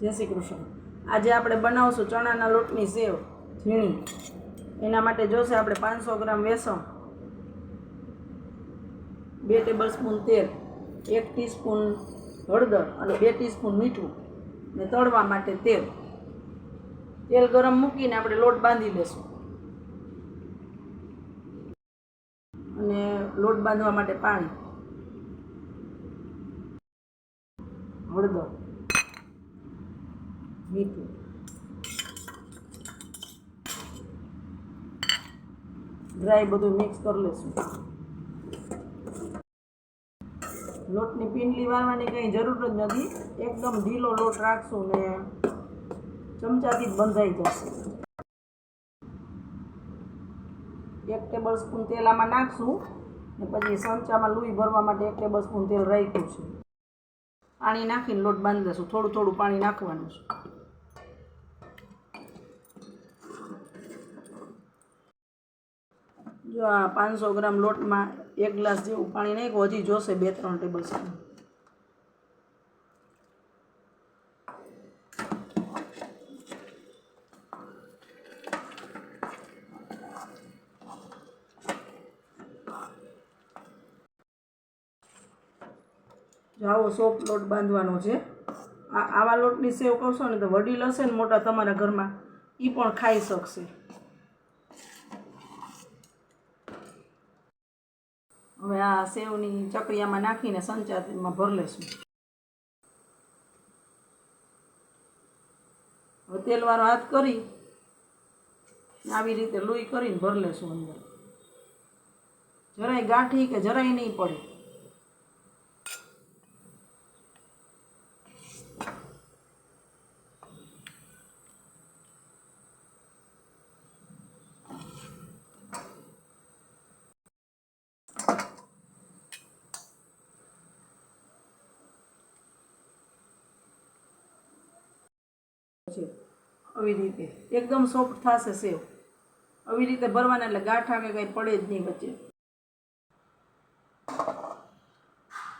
જય શ્રી કૃષ્ણ. આજે આપણે બનાવશું ચણાના લોટની સેવ, ઝીણી. એના માટે જોશે આપણે પાંચસો ગ્રામ વેસણ, બે ટેબલ સ્પૂન તેલ, એક ટીસ્પૂન હળદર અને બે ટીસ્પૂન મીઠું ને તળવા માટે તેલ. તેલ ગરમ મૂકીને આપણે લોટ બાંધી દઈશું અને લોટ બાંધવા માટે પાણી, હળદર. ડ્રાય બધું મિક્સ કરી લેશું. લોટની પીંડલી વાળવાની કંઈ જરૂર જ નથી. એકદમ ઢીલો લોટ રાખશું ને ચમચાથી જ બંધાઈ જશે. એક ટેબલ સ્પૂન તેલ આમાં નાખશું ને પછી સંચામાં લુઈ ભરવા માટે એક ટેબલ સ્પૂન તેલ રાખ્યું છે. પાણી નાખીને લોટ બાંધી દઈશું થોડું થોડું પાણી નાખવાનું છે. આ પાંચસો ગ્રામ લોટમાં એક ગ્લાસ જેવું પાણી નાખ્યું, હજી જોશે બે ત્રણ ટેબલ સ્પૂન. જો આવો સોફ્ટ લોટ બાંધવાનો છે. આ આવા લોટની સેવ કરશો ને તો વડીલ હશે ને મોટા તમારા ઘરમાં એ પણ ખાઈ શકશે. હવે આ સેવની ચકરીયામાં નાખીને સંચામાં ભર લેશું. હવે તેલવાળો હાથ કરી આવી રીતે લોહી કરીને ભર લેશું અંદર. જરાય ગાંઠી કે જરાય નહીં પડે. છે. આવી રીતે. એકદમ સોફ્ટ થશે સેવ. આવી રીતે ભરવાના એટલે ગાંઠા કે કંઈ પડે જ નહીં વચ્ચે.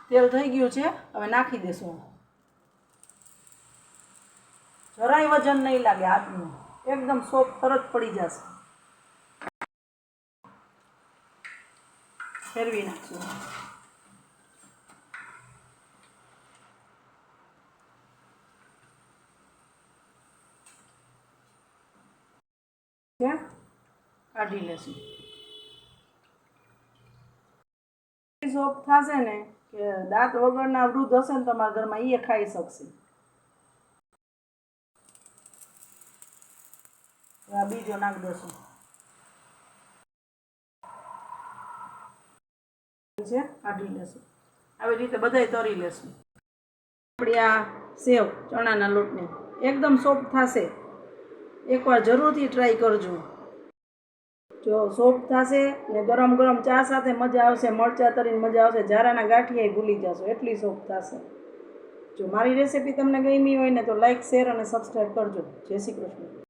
તેલ થઈ ગયું છે. હવે નાખી દેશું જરાય વજન નહીં લાગે હાથનું. એકદમ સોફ્ટ તરત પડી જશે. ફેરવી નાખશું. છે કાઢી લેશું. સોફ્ટ થશે ને કે દાંત વગરના વૃદ્ધ હશે ને તમારા ઘરમાં એ ખાઈ શકશે. બીજો નાખ દેશું છે? કાઢી લેશું. આવી રીતે બધાય તરી લેશું. આપણે આ સેવ ચણાના લોટને. એકદમ સોફ્ટ થશે. એકવાર જરૂરથી ટ્રાય કરજો. જો સોફ્ટ થશે ને ગરમ ગરમ ચા સાથે મજા આવશે, મરચા તરીને મજા આવશે, ઝારાના ગાંઠિયા ભૂલી જશો, એટલી સોફ્ટ થશે. જો મારી રેસીપી તમને ગમી હોય ને તો લાઈક શેર અને સબસ્ક્રાઈબ કરજો. જય શ્રી કૃષ્ણ.